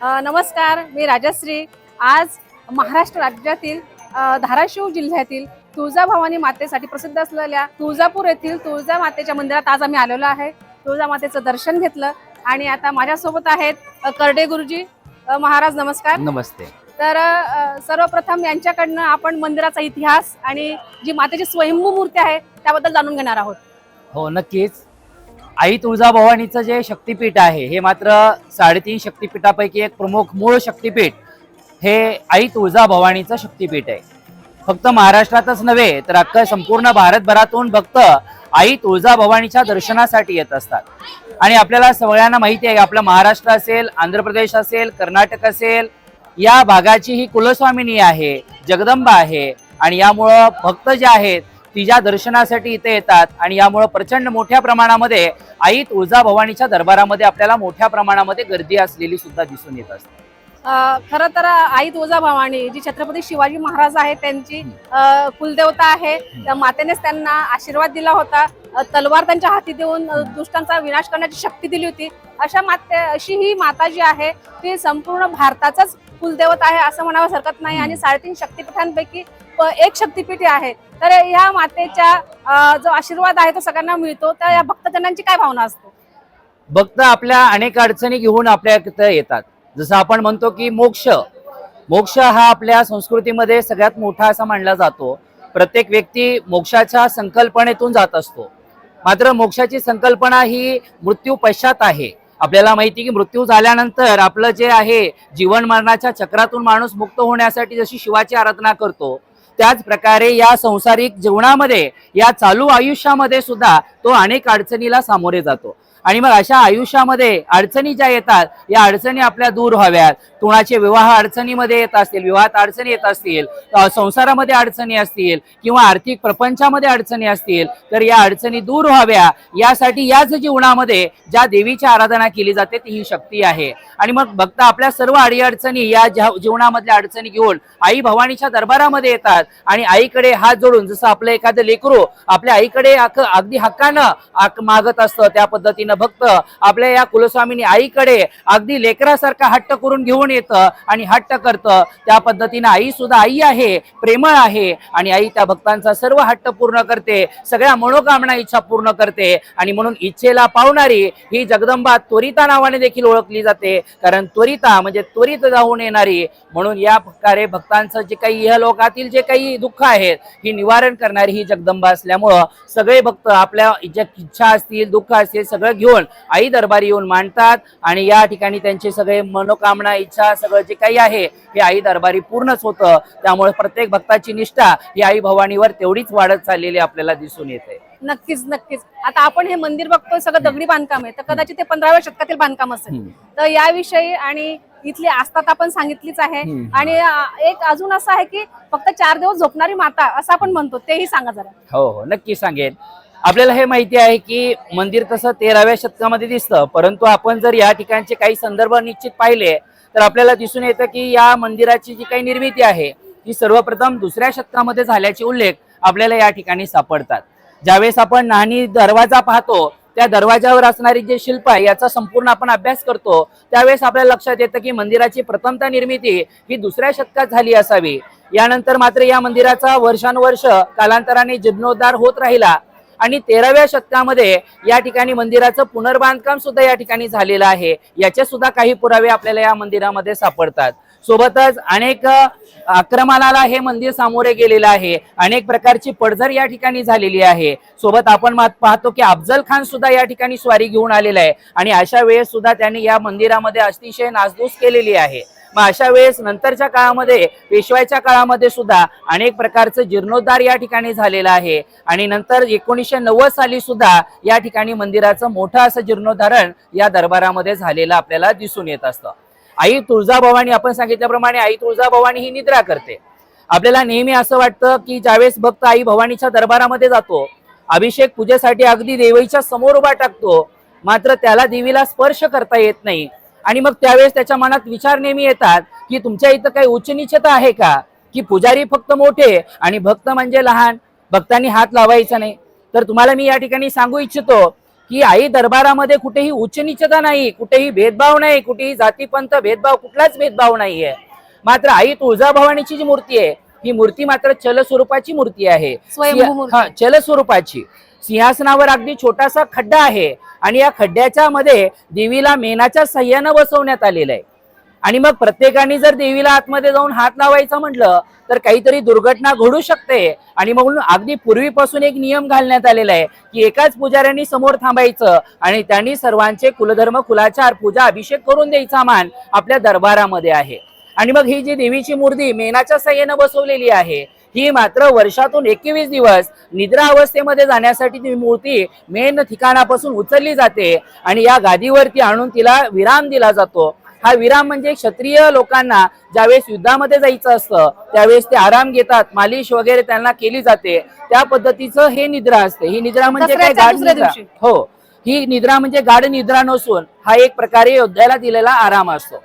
नमस्कार मी राजश्री. आज महाराष्ट्र राज्यातील धाराशिव जिल्ह्यातील तुळजाभवानी मातेसाठी प्रसिद्ध असलेल्या तुळजापूर येथील तुळजा मातेच्या मंदिरात आज आम्ही आलेलो आहे. तुळजा मातेचं दर्शन घेतलं आणि आता माझ्यासोबत आहेत करडे गुरुजी. महाराज नमस्कार. नमस्ते. तर सर्वप्रथम यांच्याकडनं आपण मंदिराचा इतिहास आणि जी मातेची स्वयंभू मूर्ती आहे त्याबद्दल जाणून घेणार आहोत. हो नक्कीच. आई तुळजाभवानीचं जे शक्तिपीठ आहे हे मात्र साडेतीन शक्तिपीठापैकी एक प्रमुख मूळ शक्तिपीठ हे आई तुळजाभवानीचं शक्तिपीठ आहे. फक्त महाराष्ट्रातच नव्हे तर अख्खा संपूर्ण भारतभरातून भक्त आई तुळजाभवानीच्या दर्शनासाठी येत असतात. आणि आपल्याला सगळ्यांना माहिती आहे आपलं महाराष्ट्र असेल आंध्र प्रदेश असेल कर्नाटक असेल या भागाची ही कुलस्वामिनी आहे जगदंबा आहे आणि यामुळं भक्त जे आहेत तिच्या दर्शनासाठी इथे येतात. आणि यामुळं प्रचंड मोठ्या प्रमाणामध्ये आई तुळजाभवानीच्या दरबारामध्ये आपल्याला मोठ्या प्रमाणामध्ये गर्दी असलेली सुद्धा दिसून येत असते. अ, खरं तर आई तुळजाभवानी जी छत्रपती शिवाजी महाराज आहेत त्यांची कुलदेवता आहे. त्या मातेनेच त्यांना आशीर्वाद दिला होता. तलवार त्यांच्या हाती देऊन दुष्टांचा विनाश करण्याची शक्ती दिली होती. अशा माते अशी ही माता जी आहे ती संपूर्ण भारताचाच कुलदेवत आहे असं म्हणावं हरकत नाही. आणि साडेतीन शक्तिपीठांपैकी एक शक्तिपीठ आहे. तर ह्या मातेच्या जो आशीर्वाद आहे तो सगळ्यांना मिळतो. तर या भक्तजनांची काय भावना असते? भक्त आपल्या अनेक अडचणी घेऊन आपल्या इथं येतात. जसं आपण म्हणतो की मोक्ष. मोक्ष हा आपल्या संस्कृतीमध्ये सगळ्यात मोठा असा मानला जातो. प्रत्येक व्यक्ती मोक्षाच्या संकल्पनेतून जात असतो. मात्र मोक्षाची संकल्पना ही मृत्यू पश्चात आहे. आपल्याला माहिती की मृत्यू झाल्यानंतर आपलं जे आहे जीवन मरणाच्या चक्रातून माणूस मुक्त होण्यासाठी जशी शिवाची आराधना करतो त्याच प्रकारे या संसारिक जीवनामध्ये या चालू आयुष्यामध्ये सुद्धा तो अनेक अडचणीला सामोरे जातो. आणि मग अशा आयुष्यामध्ये अडचणी ज्या येतात या अडचणी आपल्या दूर व्हाव्यात. कुणाचे विवाह अडचणीमध्ये येत असतील विवाहात अडचणी येत असतील संसारामध्ये अडचणी असतील किंवा आर्थिक प्रपंचामध्ये अडचणी असतील तर या अडचणी दूर व्हाव्या. यासाठी याच जीवनामध्ये ज्या देवीची आराधना केली जाते ती ही शक्ती आहे. आणि मग भक्त आपल्या सर्व अडीअडचणी या ज्या- जीवनामधल्या अडचणी घेऊन आई भवानीच्या दरबारामध्ये येतात आणि आईकडे हात जोडून जसं आपलं एखादं लेकरू आपल्या आईकडे अगदी हक्कानं मागत असतं त्या पद्धतीनं भक्त आपल्या या कुलस्वामीनी आईकडे अगदी लेकरासारखा हट्ट करून घेऊन येतं आणि हट्ट करतं. त्या पद्धतीनं आई सुद्धा आई आहे प्रेमळ आहे आणि आई त्या भक्तांचा सर्व हट्ट पूर्ण करते सगळ्या मनोकामना इच्छा पूर्ण करते आणि म्हणून इच्छेला पावणारी ही जगदंबा त्वरिता नावाने देखील ओळखली जाते. कारण त्वरिता म्हणजे त्वरित जाऊन येणारी. म्हणून या प्रकारे भक्तांचं जे काही इहलोकातील जे काही दुःख आहेत ही निवारण करणारी ही जगदंबा असल्यामुळं सगळे भक्त आपल्या ज्या इच्छा असतील दुःख असतील सगळं घेऊन आई दरबारी येऊन मांडतात आणि या ठिकाणी त्यांचे सगळे मनोकामना इच्छा सगळं जे काही आहे हे आई दरबारी पूर्णच होतं. त्यामुळे प्रत्येक भक्ताची निष्ठा ही आई भवानीवर तेवढीच वाढत चाललेली आपल्याला दिसून येते. नक्कीच नक्कीच. आता आपण हे मंदिर बघतोय सगळं दगडी बांधकाम आहे. तर कदाचित ते पंधराव्या शतकातील बांधकाम असेल. तर याविषयी आणि इथली आस्था तर आपण सांगितलीच आहे. आणि एक अजून असं आहे की फक्त चार दिवस झोपणारी माता असं आपण म्हणतो. तेही सांगा जरा. हो हो. नक्की सांगेन. आपल्याला हे माहिती आहे की मंदिर तसं तेराव्या शतकामध्ये दिसतं परंतु आपण जर या ठिकाणचे काही संदर्भ निश्चित पाहिले तर आपल्याला दिसून येतं की या मंदिराची जी काही निर्मिती आहे ती सर्वप्रथम दुसऱ्या शतकामध्ये झाल्याचे उल्लेख आपल्याला या ठिकाणी सापडतात. ज्यावेळेस आपण नाणी दरवाजा पाहतो त्या दरवाजावर असणारी जे शिल्प आहे याचा संपूर्ण आपण अभ्यास करतो त्यावेळेस आपल्याला लक्षात येतं की मंदिराची प्रथमता निर्मिती ही दुसऱ्या शतकात झाली असावी. यानंतर मात्र या मंदिराचा वर्षानुवर्ष कालांतराने जीर्णोद्धार होत राहिला. आणि तेराव्या शतकामध्ये या ठिकाणी मंदिराचं पुनर्बांधकाम सुद्धा या ठिकाणी झालेलं आहे. याचे सुद्धा काही पुरावे आपल्याला या मंदिरामध्ये सापडतात. सोबतच अनेक आक्रमणाला हे मंदिर सामोरे गेलेलं आहे. अनेक प्रकारची पडझड या ठिकाणी झालेली आहे. सोबत आपण पाहतो की अफजल खान सुद्धा या ठिकाणी स्वारी घेऊन आलेला आहे. आणि अशा वेळेस सुद्धा त्यांनी या मंदिरामध्ये अतिशय नासधूस केलेली आहे. मग अशा वेळेस नंतरच्या काळामध्ये पेशवाच्या काळामध्ये सुद्धा अनेक प्रकारचं जीर्णोद्धार या ठिकाणी झालेला आहे. आणि नंतर एकोणीसशे नव्वद साली सुद्धा या ठिकाणी मंदिराचं मोठं असं जीर्णोद्धारण या दरबारामध्ये झालेलं आपल्याला दिसून येत असतं. आई तुळजाभवानी आपण सांगितल्याप्रमाणे आई तुळजाभवानी ही निद्रा करते. आपल्याला नेहमी असं वाटतं की ज्यावेळेस भक्त आई भवानीच्या दरबारामध्ये जातो अभिषेक पूजेसाठी अगदी देवीच्या समोर उभा टाकतो मात्र त्याला देवीला स्पर्श करता येत नाही. आणि मग त्यावेळेस त्याच्या मनात विचार नेहमी येतात की तुमच्या इथं काही उच्च निश्चता आहे का? की पुजारी फक्त मोठे आणि भक्त म्हणजे लहान? भक्तांनी हात लावायचा नाही. तर तुम्हाला मी या ठिकाणी सांगू इच्छितो की आई दरबारामध्ये कुठेही उच्च निचता नाही कुठेही भेदभाव नाही कुठेही जातीपंथ भेदभाव कुठलाच भेदभाव नाहीये. मात्र आई तुळजाभवानीची जी मूर्ती आहे ही मूर्ती मात्र चल स्वरूपाची मूर्ती आहे. चल स्वरूपाची सिंहासनावर अगदी छोटासा खड्डा आहे. आणि या खड्ड्याच्या मध्ये देवीला मेनाच्या सह्यानं बसवण्यात आलेलं आहे. आणि मग प्रत्येकाने जर देवीला आतमध्ये जाऊन हात लावायचा म्हटलं तर काहीतरी दुर्घटना घडू शकते. आणि मग म्हणून अगदी पूर्वीपासून एक नियम घालण्यात आलेला आहे की एकाच पुजाऱ्यांनी समोर थांबायचं आणि त्यांनी सर्वांचे कुलधर्म कुलाचार पूजा अभिषेक करून द्यायचा मान आपल्या दरबारामध्ये आहे. आणि मग ही जी देवीची मूर्ती मेनाच्या सहाय्यानं बसवलेली आहे ही मात्र वर्षातून एकवीस दिवस निद्रा अवस्थेमध्ये जाण्यासाठी ती मूर्ती मेन ठिकाणापासून उचलली जाते आणि या गादीवरती आणून तिला विराम दिला जातो. हा विराम म्हणजे क्षत्रिय लोकांना ज्यावेळेस युद्धामध्ये जायचं असतं त्यावेळेस ते आराम घेतात मालिश वगैरे त्यांना केली जाते. त्या पद्धतीचं हे निद्रा असते. ही निद्रा म्हणजे काय? गाढ दुसऱ्या निद्रा. हो. ही निद्रा म्हणजे गाढ निद्रा नसून हा एक प्रकारे योद्ध्याला दिलेला आराम असतो.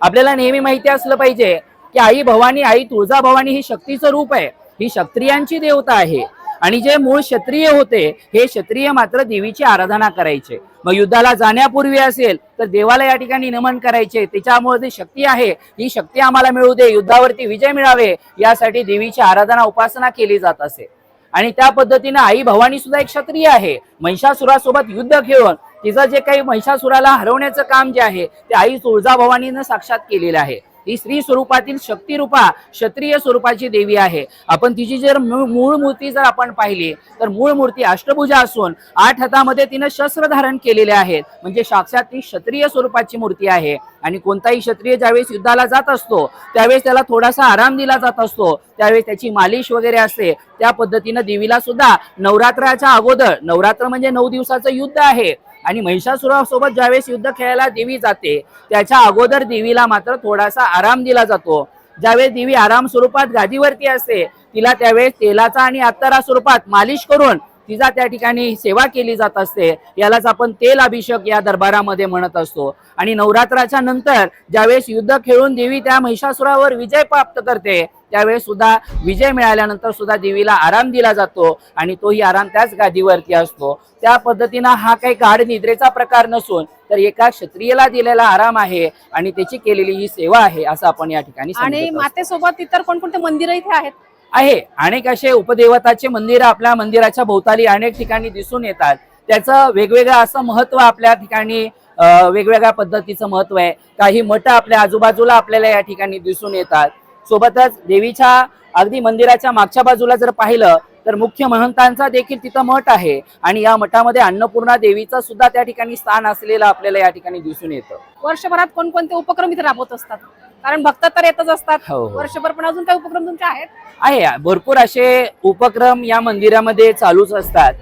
आपल्याला नेहमी माहिती असलं पाहिजे की आई भवानी आई तुळजा भवानी ही शक्तीचं रूप आहे. ही क्षत्रियांची देवता आहे. आणि जे मूळ क्षत्रिय होते हे क्षत्रिय मात्र देवीची आराधना करायचे. मग युद्धाला जाण्यापूर्वी असेल तर देवाला या ठिकाणी नमन करायचे. त्याच्यामुळे जी शक्ती आहे ही शक्ती आम्हाला मिळू दे युद्धावरती विजय मिळावे यासाठी देवीची आराधना उपासना केली जात असे. आणि त्या पद्धतीनं आई भवानी सुद्धा एक क्षत्रिय आहे. महिषासुरासोबत युद्ध खेळून तिचं जे काही महिषासुराला हरवण्याचं काम जे आहे ते आई तुळजा भवानीनं साक्षात केलेलं आहे. ही स्त्री स्वरूपातील शक्तिरूपा क्षत्रिय स्वरूपाची देवी आहे. आपण तिची जर मूळ मूळ मूर्ती जर आपण पाहिली तर मूळ मूर्ती अष्टभुजा असून आठ हातामध्ये तिनं शस्त्र धारण केलेले आहेत. म्हणजे साक्षात ती क्षत्रिय स्वरूपाची मूर्ती आहे. आणि कोणताही क्षत्रिय ज्यावेळेस युद्धाला जात असतो त्यावेळेस त्याला थोडासा आराम दिला जात असतो. त्यावेळेस त्याची मालिश वगैरे असते. त्या पद्धतीनं देवीला सुद्धा नवरात्राच्या अगोदर नवरात्र म्हणजे नऊ दिवसाचं युद्ध आहे. आणि महिषासुरासोबत ज्यावेळेस युद्ध खेळायला देवी जाते त्याच्या अगोदर देवीला मात्र थोडासा आराम दिला जातो. ज्यावेळेस देवी आराम स्वरूपात गादीवरती असते तिला त्यावेळेस तेलाचा आणि अत्तरा स्वरूपात मालिश करून तिचा त्या ठिकाणी सेवा केली जात असते. यालाच आपण तेल अभिषेक या दरबारामध्ये म्हणत असतो. आणि नवरात्राच्या नंतर ज्यावेळेस युद्ध खेळून देवी त्या महिषासुरावर विजय प्राप्त करते त्यावेळेस सुद्धा विजय मिळाल्यानंतर सुद्धा देवीला आराम दिला जातो आणि तोही आराम त्याच गादीवरती असतो. त्या पद्धतीनं हा काही गाढ निद्रेचा प्रकार नसून तर एका क्षत्रियला दिलेला आराम आहे आणि त्याची केलेली ही सेवा आहे असं आपण या ठिकाणी आणि. मातेसोबत इतर कोणकोणते मंदिर इथे आहेत? आहे. अनेक असे उपदेवताचे मंदिर आपल्या मंदिराच्या भोवताली अनेक ठिकाणी दिसून येतात. त्याचं वेगवेगळं असं महत्त्व आपल्या ठिकाणी वेगवेगळ्या पद्धतीचं महत्त्व आहे. काही मठ आपल्या आजूबाजूला आपल्याला या ठिकाणी दिसून येतात. सोबतच देवीच्या अगदी मंदिराच्या मागच्या बाजूला जर पाहिलं तर मुख्य महंतांचा देखील तिथं मठ आहे. आणि या मठामध्ये अन्नपूर्णा देवीचं सुद्धा त्या ठिकाणी स्थान असलेलं आपल्याला या ठिकाणी दिसून येतं. वर्षभरात कोणकोणते उपक्रम इथे राबवत असतात? कारण भक्त तर येतच असतात. हो, हो. वर्षभर पण अजून काही उपक्रम तुमचे आहेत? आहे. भरपूर असे उपक्रम या मंदिरामध्ये चालूच असतात.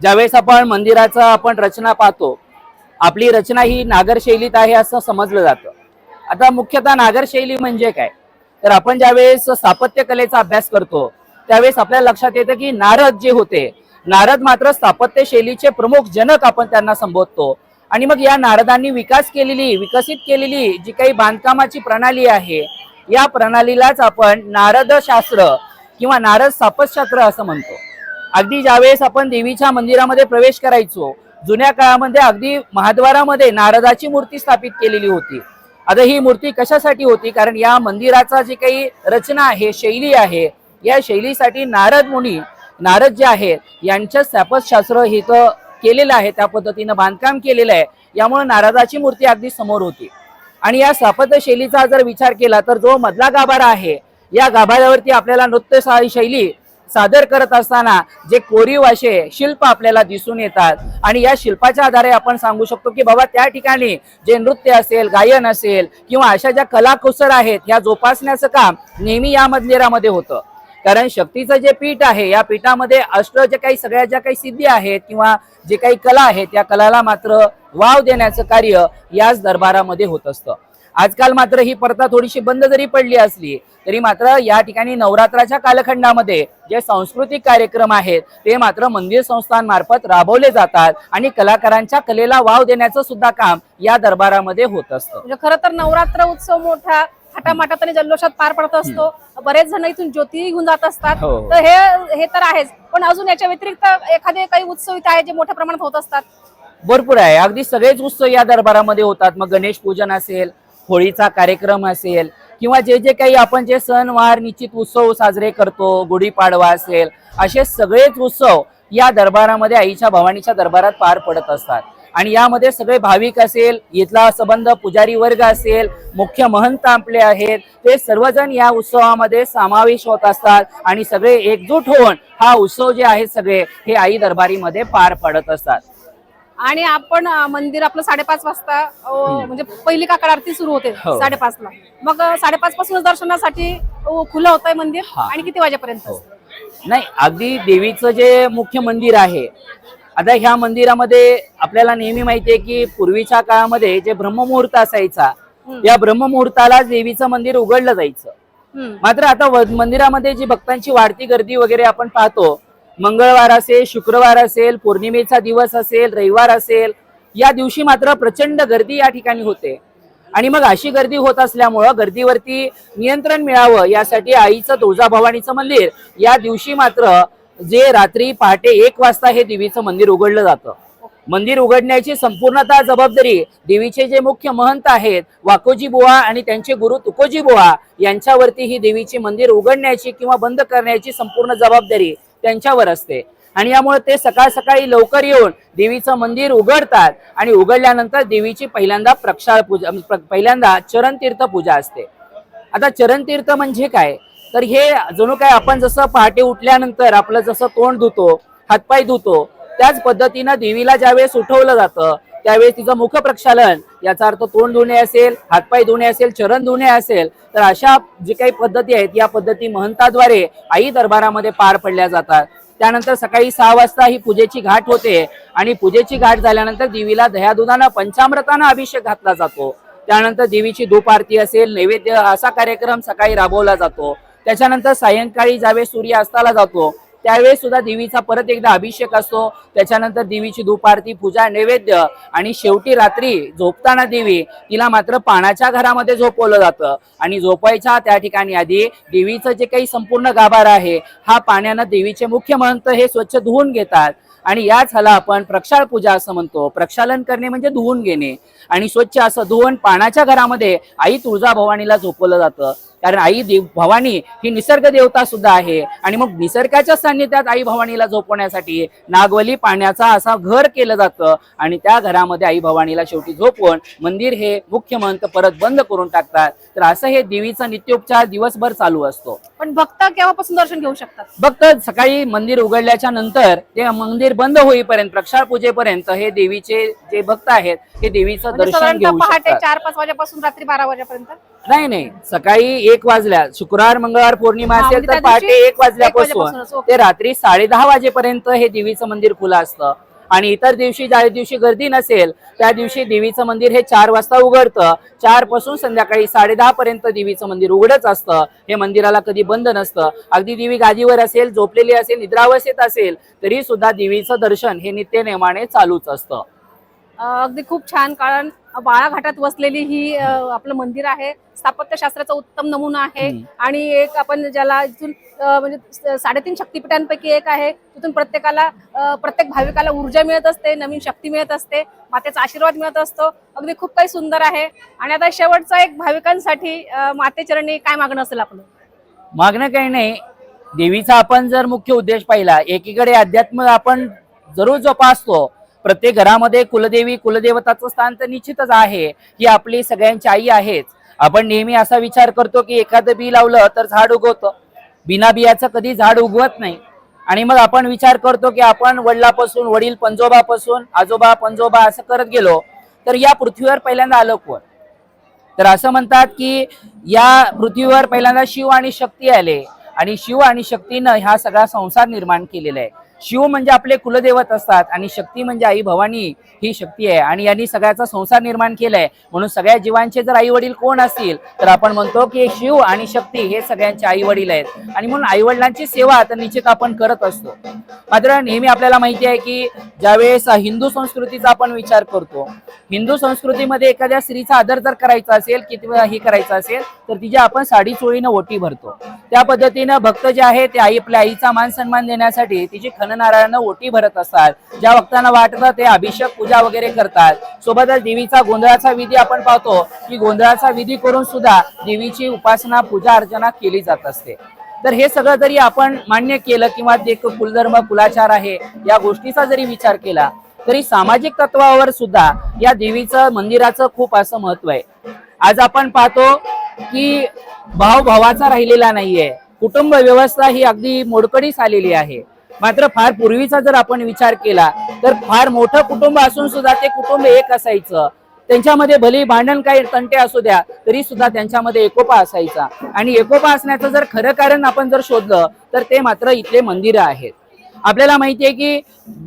ज्यावेळेस आपण मंदिराचं आपण रचना पाहतो आपली रचना ही नागर शैलीत आहे असं समजलं जातं. आता मुख्यतः नागर शैली म्हणजे काय? तर आपण ज्यावेळेस स्थापत्य कलेचा अभ्यास करतो त्यावेळेस आपल्याला लक्षात येतं की नारद जे होते नारद मात्र स्थापत्य शैलीचे प्रमुख जनक आपण त्यांना संबोधतो. आणि मग या नारदांनी विकास केलेली विकसित केलेली जी काही बांधकामाची प्रणाली आहे या प्रणालीलाच आपण नारद शास्त्र किंवा नारद स्थापतशास्त्र असं म्हणतो. अगदी ज्यावेळेस आपण देवीच्या मंदिरामध्ये प्रवेश करायचो जुन्या काळामध्ये अगदी महाद्वारामध्ये नारदाची मूर्ती स्थापित केलेली होती. आता ही मूर्ती कशासाठी होती? कारण या मंदिराचा जी काही रचना आहे शैली आहे या शैलीसाठी नारद मुनी नारद जे आहेत यांचं स्थापतशास्त्र हे इथं केलेलं आहे त्या पद्धतीनं बांधकाम केलेलं आहे. यामुळे नारदाची मूर्ती अगदी समोर होती. आणि या स्थापत्य शैलीचा जर विचार केला तर जो मधला गाभारा आहे या गाभाऱ्यावरती आपल्याला नृत्य शैली सादर करत असताना जे कोरीव असे शिल्प आपल्याला दिसून येतात आणि या शिल्पाच्या आधारे आपण सांगू शकतो की बाबा त्या ठिकाणी जे नृत्य असेल गायन असेल किंवा अशा ज्या कलाकुसर आहेत ह्या जोपासण्याचं काम नेहमी या मंदिरामध्ये होतं. कारण शक्तीचं जे पीठ आहे या पीठामध्ये अष्ट जे काही सगळ्या ज्या काही सिद्धी आहेत किंवा जे काही कला आहेत त्या कलाला मात्र वाव देण्याचं कार्य याच दरबारामध्ये होत असतं. आजकाल मात्र ही प्रथा थोडीशी बंद जरी पडली असली तरी मात्र या ठिकाणी नवरात्राच्या कालखंडामध्ये जे सांस्कृतिक कार्यक्रम आहेत ते मात्र मंदिर संस्थांमार्फत राबवले जातात आणि कलाकारांच्या कलेला वाव देण्याचं सुद्धा काम या दरबारामध्ये होत असतं. म्हणजे खरं तर नवरात्र उत्सव मोठा थाटामाटात आणि जल्लोषात पार पडत असतो. बरेच जण इथून ज्योती घेऊन जात असतात. हो, हो. तर हे हे तर आहेच. पण अजून याच्या व्यतिरिक्त एखादे काही उत्सव इथे आहेत जे मोठ्या प्रमाणात होत असतात? भरपूर आहे. अगदी सगळेच उत्सव या दरबारामध्ये होतात. मग गणेश पूजन असेल होळीचा कार्यक्रम असेल किंवा जे जे काही आपण जे सणवार निश्चित उत्सव साजरे करतो गुढीपाडवा असेल असे सगळेच उत्सव या दरबारामध्ये आईच्या भवानीच्या दरबारात पार पडत असतात. आणि यामध्ये सगळे भाविक असेल इथला संबंध पुजारी वर्ग असेल मुख्य महंत आपले आहेत ते सर्वजण या उत्सवामध्ये समावेश होत असतात आणि सगळे एकजूट होऊन हा उत्सव जे आहेत सगळे हे आई दरबारीमध्ये पार पडत असतात. आणि आपण मंदिर आपलं साडेपाच वाजता म्हणजे पहिली काकड आरती सुरू होते हो. साडेपाच ला मग साडेपाच पासूनच दर्शनासाठी खुलं होत आहे मंदिर. आणि किती वाजेपर्यंत हो. नाही अगदी देवीचं जे मुख्य मंदिर आहे आता ह्या मंदिरामध्ये आपल्याला नेहमी माहितीये की पूर्वीच्या काळामध्ये जे ब्रह्ममुहूर्त असायचा. या ब्रह्ममुहूर्ताला देवीचं मंदिर उघडलं जायचं. मात्र आता मंदिरामध्ये जी भक्तांची वाढती गर्दी वगैरे आपण पाहतो मंगळवार असेल शुक्रवार असेल पौर्णिमेचा दिवस असेल रविवार असेल या दिवशी मात्र प्रचंड गर्दी या ठिकाणी होते. आणि मग अशी गर्दी होत असल्यामुळं गर्दीवरती नियंत्रण मिळावं यासाठी आईचं तुळजाभवानीचं मंदिर या दिवशी मात्र जे रात्री पहाटे एक वाजता हे देवीचं मंदिर उघडलं जातं. मंदिर उघडण्याची संपूर्णता जबाबदारी देवीचे जे मुख्य महंत आहेत वाकोजी बुवा आणि त्यांचे गुरु तुकोजी बुवा यांच्यावरती ही देवीची मंदिर उघडण्याची किंवा बंद करण्याची संपूर्ण जबाबदारी त्यांच्यावर असते. आणि यामुळे ते सकाळ सकाळी लवकर येऊन देवीचं मंदिर उघडतात आणि उघडल्यानंतर देवीची पहिल्यांदा प्रक्षाळ पूजा पहिल्यांदा चरण तीर्थ पूजा असते. आता चरण तीर्थ म्हणजे काय? तर हे जणू काय आपण जसं पहाटे उठल्यानंतर आपलं जसं तोंड धुतो हातपाय धुतो त्याच पद्धतीनं देवीला ज्यावेळेस उठवलं जातं त्यावेळेस तिचं मुख प्रक्षालन याचा अर्थ तोंड धुणे असेल हातपाय धुणे असेल चरण धुणे असेल तर अशा जी काही पद्धती आहेत या पद्धती महंताद्वारे आई दरबारामध्ये पार पडल्या जातात. त्यानंतर सकाळी सहा वाजता ही पूजेची घाट होते आणि पूजेची घाट झाल्यानंतर देवीला दह्यादुधानं पंचामृतानं अभिषेक घातला जातो. त्यानंतर देवीची धूप आरती असेल नैवेद्य असा कार्यक्रम सकाळी राबवला जातो. त्याच्यानंतर सायंकाळी ज्यावेळेस सूर्य अस्ताला जातो त्यावेळेस सुद्धा देवीचा परत एकदा अभिषेक असतो. त्याच्यानंतर देवीची दुपारती पूजा नैवेद्य आणि शेवटी रात्री झोपताना देवी तिला मात्र पाण्याच्या घरामध्ये झोपवलं जातं. आणि झोपायच्या त्या ठिकाणी आधी देवीचं जे काही संपूर्ण गाभार आहे हा पाण्यानं देवीचे मुख्य महंत हे स्वच्छ धुवून घेतात. आणि याच ह्याला आपण प्रक्षाळ पूजा असं म्हणतो. प्रक्षालन करणे म्हणजे धुवून घेणे. आणि स्वच्छ असं धुवून पाण्याच्या घरामध्ये आई तुळजाभवानीला झोपवलं जातं. कारण आई देव भवानी ही निसर्ग देवता सुद्धा आहे. आणि मग निसर्गाच्या सान्निध्यात आई भवानीला झोपवण्यासाठी नागवली पाण्याचा असा घर केलं जातं. आणि त्या घरामध्ये आई भवानीला शेवटी झोपवून मंदिर हे मुख्य महंत परत बंद करून टाकतात. तर असं हे देवीचा नित्योपचार दिवसभर चालू असतो. पण भक्त केव्हापासून दर्शन घेऊ शकतात? फक्त सकाळी मंदिर उघडल्याच्या नंतर ते मंदिर बंद होईपर्यंत प्रक्षाळ पूजेपर्यंत हे देवीचे जे भक्त आहेत हे देवीचं म्हणजे दर्शन घेऊ पहाटे चार पाच वाजेपासून रात्री बारा वाजेपर्यंत? नाही नाही. सकाळी एक वाजल्या. शुक्रवार मंगळवार पौर्णिमा हा, असेल म्हणजे तर त्या पहाटे दिवशी एक वाजल्यापासून ओके. ते रात्री साडे दहा वाजेपर्यंत हे देवीचं मंदिर खुलं असतं. आणि इतर दिवशी ज्या दिवशी गर्दी नसेल त्या दिवशी देवीचं मंदिर हे चार वाजता उघडतं. चारपासून संध्याकाळी साडे दहा पर्यंत देवीचं मंदिर उघडच असतं. हे मंदिराला कधी बंद नसतं. अगदी देवी गादीवर असेल झोपलेली असेल निद्रावस्थेत असेल तरी सुद्धा देवीचं दर्शन हे नित्य नेमाने चालूच असतं. अगदी खूप छान कारण बाळाघाटात वसलेली ही आपलं मंदिर आहे. स्थापत्यशास्त्राचा उत्तम नमुना आहे. आणि एक आपण ज्याला इथून म्हणजे साडेतीन शक्तिपीठांपैकी एक आहे. तिथून प्रत्येकाला प्रत्येक भाविकाला ऊर्जा मिळत असते नवीन शक्ती मिळत असते मातेचा आशीर्वाद मिळत असतो. अगदी खूप काही सुंदर आहे. आणि आता शेवटचा एक भाविकांसाठी मातेचरणी काय मागणं असेल आपलं? मागणं काही नाही. देवीचा आपण जर मुख्य उद्देश पाहिला एकीकडे अध्यात्म आपण जरूर जोपासतो प्रत्येक घरामध्ये कुलदेवी कुलदेवताचं स्थान तर निश्चितच आहे. ही आपली सगळ्यांची आई आहेच. आपण नेहमी असा विचार करतो की एखादं बी लावलं तर झाड उगवतं. बिना बियाचं कधी झाड उगवत नाही. आणि मग आपण विचार करतो की आपण वडिलापासून वडील पंजोबापासून आजोबा पंजोबा असं करत गेलो तर या पृथ्वीवर पहिल्यांदा आलं कोण? तर असं म्हणतात की या पृथ्वीवर पहिल्यांदा शिव आणि शक्ती आले. आणि शिव आणि शक्तीनं हा सगळा संसार निर्माण केलेला आहे. शिव म्हणजे आपले कुलदेवत असतात आणि शक्ती म्हणजे आई भवानी ही शक्ती आहे. आणि यांनी सगळ्याचा संसार निर्माण केलाय. म्हणून सगळ्या जीवांचे जर आई वडील कोण असतील तर आपण म्हणतो की शिव आणि शक्ती हे सगळ्यांचे आई वडील आहेत. आणि म्हणून आई वडिलांची सेवा तर निश्चित आपण करत असतो. मात्र नेहमी आपल्याला माहिती आहे की ज्यावेळेस हिंदू संस्कृतीचा आपण विचार करतो हिंदू संस्कृतीमध्ये एखाद्या स्त्रीचा आदर जर करायचा असेल किंवा हे करायचं असेल तर तिचे आपण साडी चोळीनं ओटी भरतो. त्या पद्धतीनं भक्त जे आहे ते आई आपल्या आईचा मान सन्मान देण्यासाठी तिची खन पाननारायण ओटी भरत असतात ज्या भक्तांना वाटतं ते अभिषेक पूजा वगैरे करतात. सोबतच देवीचा गोंधळाचा विधी आपण पाहतो की गोंधळाचा विधी करून सुद्धा देवीची उपासना पूजा अर्चना केली जात असते. तर हे सगळं जरी आपण मान्य केलं किंवा एक कुलधर्म कुलाचार आहे या गोष्टीचा जरी विचार केला तरी सामाजिक तत्वावर सुद्धा या देवीचं मंदिराचं खूप असं महत्त्व आहे. आज आपण पाहतो की भाव भावाचा राहिलेला नाहीये. कुटुंब व्यवस्था ही अगदी मोडकडीच आलेली आहे. मात्र फार पूर्वीचा जर आपण विचार केला तर फार मोठं कुटुंब असून सुद्धा ते कुटुंब एक असायचं. त्यांच्यामध्ये भले भांडण काही तंटे असू द्या तरी सुद्धा त्यांच्यामध्ये एकोपा असायचा. आणि एकोपा असण्याचं जर खरं कारण आपण जर शोधलं तर ते मात्र इथले मंदिरं आहेत. आपल्याला माहिती आहे की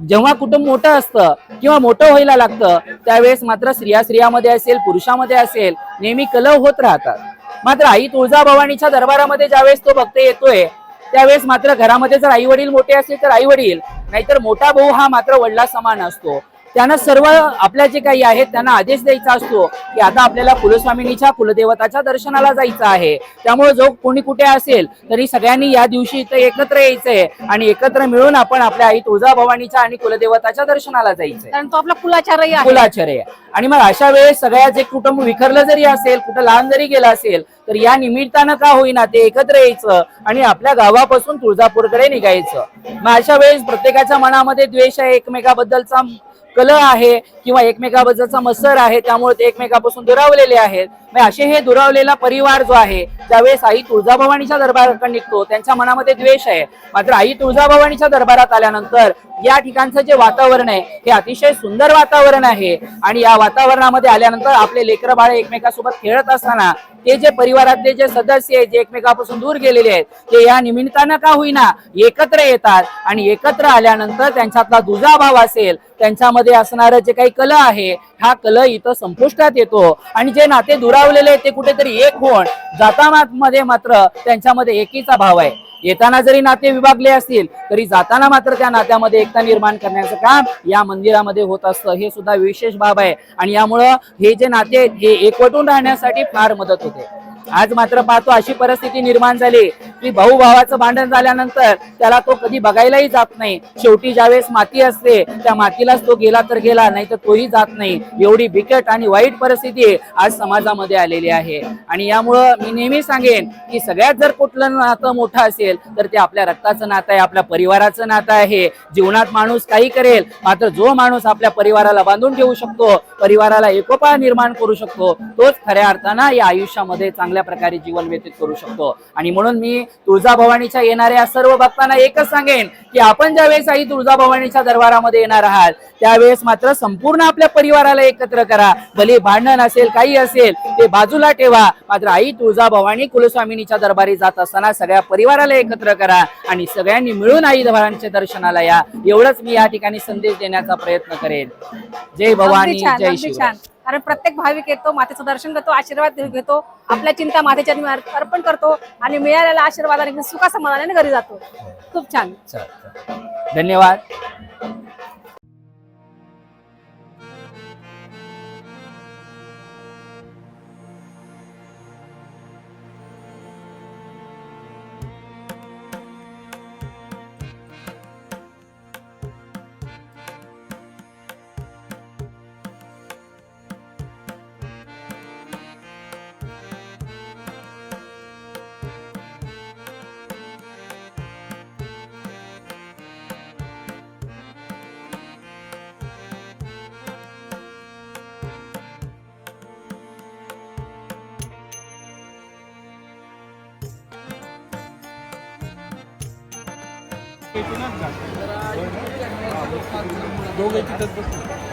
जेव्हा कुटुंब मोठं असतं किंवा मोठं व्हायला लागतं त्यावेळेस मात्र स्त्रिया स्त्रियामध्ये असेल पुरुषामध्ये असेल नेहमी कलह होत राहतात. मात्र आई तुळजाभवानीच्या दरबारामध्ये ज्यावेळेस तो भक्त येतोय त्यावेळेस मात्र घरामध्ये जर आई वडील मोठे असतील तर आई वडील नाहीतर मोठा भाऊ हा मात्र वडिला समान असतो. त्यांना सर्व आपल्या जे काही आहेत त्यांना आदेश द्यायचा असतो की आता आपल्याला कुलस्वामिनीच्या कुलदेवताच्या दर्शनाला जायचं आहे. त्यामुळे जो कोणी कुठे असेल तरी सगळ्यांनी या दिवशी इथे एकत्र यायचंय आणि एकत्र मिळून आपण आपल्या आई तुळजाभवानीच्या आणि कुलदेवताच्या दर्शनाला कारण तो आपला कुलाचारही आहे. कुलाचार्य आणि मग अशा वेळेस सगळ्या कुटुंब विखरलं जरी असेल कुठं लहान जरी गेलं असेल तर या निमित्तानं का होईना ते एकत्र यायचं आणि आपल्या गावापासून तुळजापूरकडे निघायचं. मग अशा वेळेस प्रत्येकाच्या मनामध्ये द्वेष आहे एकमेकाबद्दलचा कलह आहे किंवा एकमेकाबद्दलचा मत्सर आहे त्यामुळे ते एकमेकापासून दुरावलेले आहेत. म्हणजे असे हे दुरावलेला परिवार जो आहे त्यावेळेस आई तुळजाभवानीच्या दरबाराकडे निघतो. त्यांच्या मनामध्ये द्वेष आहे. मात्र आई तुळजाभवानीच्या दरबारात आल्यानंतर या ठिकाणचं जे वातावरण आहे हे अतिशय सुंदर वातावरण आहे. आणि या वातावरणामध्ये आल्यानंतर आपले लेकरं बाळे एकमेकासोबत खेळत असताना ते जे परिवारातले जे सदस्य आहेत जे एकमेकापासून दूर गेलेले आहेत ते या निमित्तानं का होईना एकत्र येतात. आणि एकत्र आल्यानंतर त्यांच्यातला दुजाभाव असेल त्यांच्यामध्ये असणारं जे काही कला आहे हा कल इथं संपुष्टात येतो. आणि जे नाते दुरावलेले आहेत ते कुठेतरी एक होण जाताना मध्ये मात्र त्यांच्यामध्ये एकीचा भाव आहे. येताना जरी नाते विभागले असतील तरी जाताना मात्र त्या नात्यामध्ये एकता निर्माण करण्याचं काम या मंदिरामध्ये होत असतं. हे सुद्धा विशेष बाब आहे. आणि यामुळं हे जे नाते आहेत हे एकवटून राहण्यासाठी फार मदत होते. आज मात्र पाहतो अशी परिस्थिती निर्माण झाली. की भाऊ भावाचं भांडण झाल्यानंतर त्याला तो कधी बघायलाही जात नाही. शेवटी ज्यावेळेस माती असते त्या मातीलाच तो गेला तर गेला नाही तर तोही जात नाही. एवढी बिकट आणि वाईट परिस्थिती आज समाजामध्ये आलेली आहे. आणि यामुळं मी नेहमी सांगेन की सगळ्यात जर कुठलं नातं मोठं असेल तर ते आपल्या रक्ताचं नातं आहे आपल्या परिवाराचं नातं आहे. जीवनात माणूस काही करेल मात्र जो माणूस आपल्या परिवाराला बांधून ठेवू शकतो परिवाराला एकोपा निर्माण करू शकतो तोच खऱ्या अर्थानं या आयुष्यामध्ये चांगला चांगल्या प्रकारे जीवन व्यतीत करू शकतो. आणि म्हणून मी तुळजाभवानीच्या येणाऱ्या सर्व भक्तांना एकच सांगेन की आपण ज्यावेळेस आई तुळजाभवानीच्या दरबारामध्ये येणार आहात त्यावेळेस मात्र संपूर्ण आपल्या परिवाराला एकत्र करा. भले भांडण असेल काही असेल ते बाजूला ठेवा. मात्र आई तुळजाभवानी कुलस्वामिनीच्या दरबारी जात असताना सगळ्या परिवाराला एकत्र करा आणि सगळ्यांनी मिळून आई भवानीच्या दर्शनाला या. एवढंच मी या ठिकाणी संदेश देण्याचा प्रयत्न करेन. जय भवानी जय छान. कारण प्रत्येक भाविक येतो मातेचं दर्शन करतो आशीर्वाद घेतो आपल्या चिंता मातेच्या अर्पण करतो आणि मिळालेल्या आशीर्वादाने सुखा समाधानाने घरी जातो. खूप छान. धन्यवाद. चल. धन्यवाद दोघं तिथंच बसले